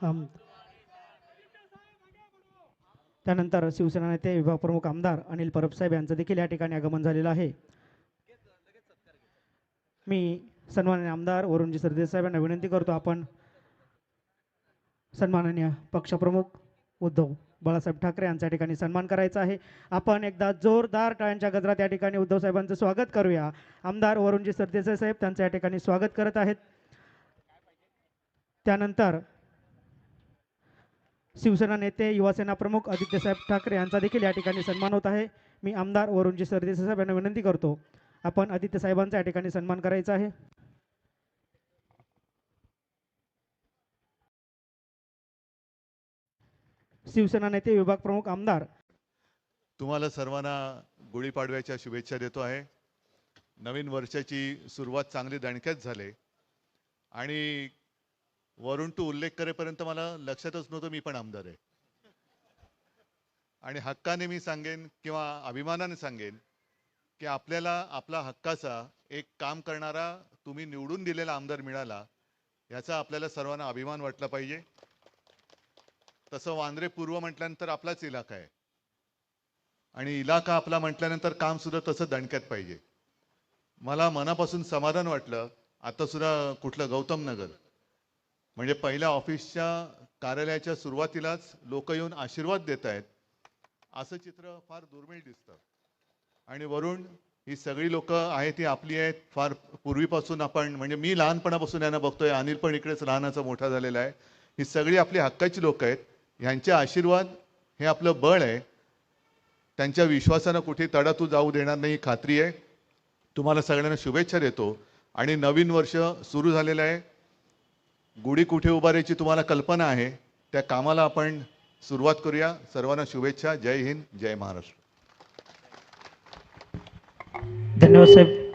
आम त्यानंतर शिवसेना नेते विभाग प्रमुख आमदार अनिल परबसाहेब यांचं देखील या ठिकाणी आगमन झालेलं आहे. मी सन्माननीय आमदार वरुणजी सरदेसाहेब यांना विनंती करतो आपण सन्माननीय पक्षप्रमुख उद्धव बाळासाहेब ठाकरे यांच्या ठिकाणी सन्मान करायचा आहे. आपण एकदा जोरदार टाळ्यांच्या गजरात या ठिकाणी उद्धव साहेबांचं स्वागत करूया. आमदार वरुणजी सरदेसाई साहेब त्यांचं या ठिकाणी स्वागत करत आहेत. त्यानंतर शिवसेना नेते युवासेना प्रमुख आदित्यसाहेब ठाकरे यांचा देखील या ठिकाणी सन्मान होत आहे. मी आमदार वरुणजी सरदेसाहेब यांना विनंती करतो आपण आदित्य साहेबांचा या ठिकाणी सन्मान करायचा आहे. शिवसेना नेते विभाग प्रमुख आमदार. तुम्हाला सर्वांना गुढीपाडव्याच्या शुभेच्छा देतो आहे. नवीन वर्षाची सुरुवात चांगली दणक्यात झाले. आणि वरून तू उल्लेख करेपर्यंत मला लक्षातच नव्हतं मी पण आमदार आहे. आणि हक्काने मी सांगेन किंवा अभिमानाने सांगेन की आपल्याला आपला हक्काचा एक काम करणारा तुम्ही निवडून दिलेला आमदार मिळाला याचा आपल्याला सर्वांना अभिमान वाटला पाहिजे. तसं वांद्रे पूर्व म्हटल्यानंतर आपलाच इलाका आहे. आणि इलाका आपला म्हटल्यानंतर काम सुद्धा तसं दणक्यात पाहिजे. मला मनापासून समाधान वाटलं. आता सुद्धा कुठलं गौतम नगर. म्हणजे पहिल्या ऑफिसच्या कार्यालयाच्या सुरुवातीलाच लोक येऊन आशीर्वाद देत आहेत असं चित्र फार दुर्मिळ दिसतं. आणि वरून ही सगळी लोक आहेत ती आपली आहेत. फार पूर्वीपासून आपण म्हणजे मी लहानपणापासून यांना बघतोय अनिल पण इकडेच लहानाचा मोठा झालेला आहे. ही सगळी आपली हक्काची लोक आहेत. ह्यांचे आशीर्वाद हे आपलं बळ आहे. त्यांच्या विश्वासानं कुठे तडा तू जाऊ देणार नाही ही खात्री आहे. तुम्हाला सगळ्यांना शुभेच्छा देतो. आणि नवीन वर्ष सुरू झालेलं आहे. गुढी कुठे उभारायची तुम्हाला कल्पना आहे त्या कामाला आपण सुरुवात करूया. सर्वांना शुभेच्छा. जय हिंद जय महाराष्ट्र. धन्यवाद साहेब.